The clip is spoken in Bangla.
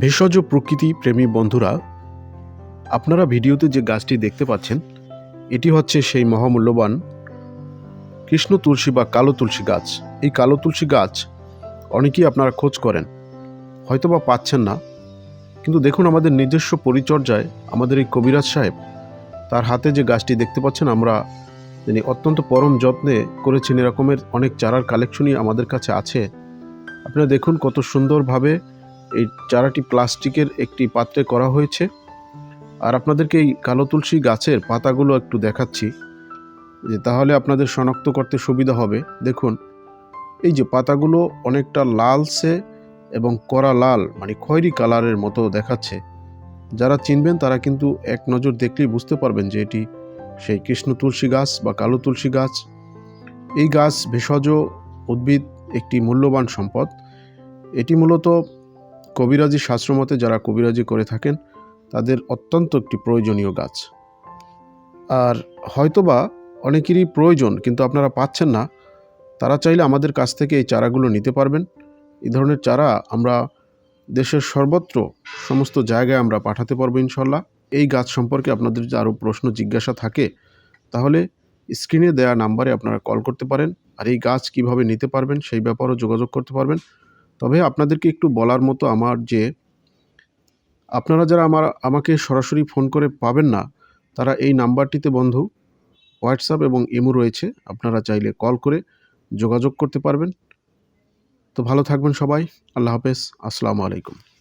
ভেষজ প্রকৃতি প্রেমী বন্ধুরা, আপনারা ভিডিওতে যে গাছটি দেখতে পাচ্ছেন, এটি হচ্ছে সেই মহামূল্যবান কৃষ্ণ তুলসী বা কালো তুলসী গাছ। এই কালো তুলসী গাছ অনেকেই আপনারা খোঁজ করেন, হয়তোবা পাচ্ছেন না। কিন্তু দেখুন আমাদের নিজস্ব পরিচর্যায় আমাদের এই কবিরাজ সাহেব, তার হাতে যে গাছটি দেখতে পাচ্ছেন আমরা, তিনি অত্যন্ত পরম যত্নে করেছেন। এরকমের অনেক চারার কালেকশনই আমাদের কাছে আছে। আপনারা দেখুন কত সুন্দরভাবে এই চারাটি প্লাস্টিকের একটি পাত্রে করা হয়েছে। আর আপনাদেরকে এই কালো তুলসী গাছের পাতাগুলো একটু দেখাচ্ছি, যে তাহলে আপনাদের শনাক্ত করতে সুবিধা হবে। দেখুন, এই যে পাতাগুলো অনেকটা লালসে এবং কড়া লাল মানে খয়েরি কালারের মতো দেখাচ্ছে। যারা চিনবেন, তারা কিন্তু এক নজর দেখলেই বুঝতে পারবেন যে এটি সেই কৃষ্ণ তুলসী গাছ বা কালো তুলসী গাছ। এই গাছ ভেষজ উদ্ভিদ একটি মূল্যবান সম্পদ। এটি মূলত কবিরাজি শাস্ত্রমতে যারা কবিরাজি করে থাকেন, তাদের অত্যন্ত একটি প্রয়োজনীয় গাছ। আর হয়তোবা অনেকেরই প্রয়োজন, কিন্তু আপনারা পাচ্ছেন না। তারা চাইলে আমাদের কাছ থেকে এই চারাগুলো নিতে পারবেন। এই ধরনের চারা আমরা দেশের সর্বত্র সমস্ত জায়গায় আমরা পাঠাতে পারব ইনশাল্লাহ এই গাছ সম্পর্কে আপনাদের যদি আরও প্রশ্ন, জিজ্ঞাসা থাকে, তাহলে স্ক্রিনে দেওয়া নাম্বারে আপনারা কল করতে পারেন। আর এই গাছ কীভাবে নিতে পারবেন, সেই ব্যাপারেও যোগাযোগ করতে পারবেন। তবে আপনাদেরকে একটু বলার মতো আমার যে, আপনারা যারা আমার, আমাকে সরাসরি ফোন করে পাবেন না, তারা এই নাম্বারটিতে বন্ধু, হোয়াটসঅ্যাপ এবং ইমো রয়েছে, আপনারা চাইলে কল করে যোগাযোগ করতে পারবেন। তো ভালো থাকবেন সবাই, আল্লাহ হাফেজ, আসসালামু আলাইকুম।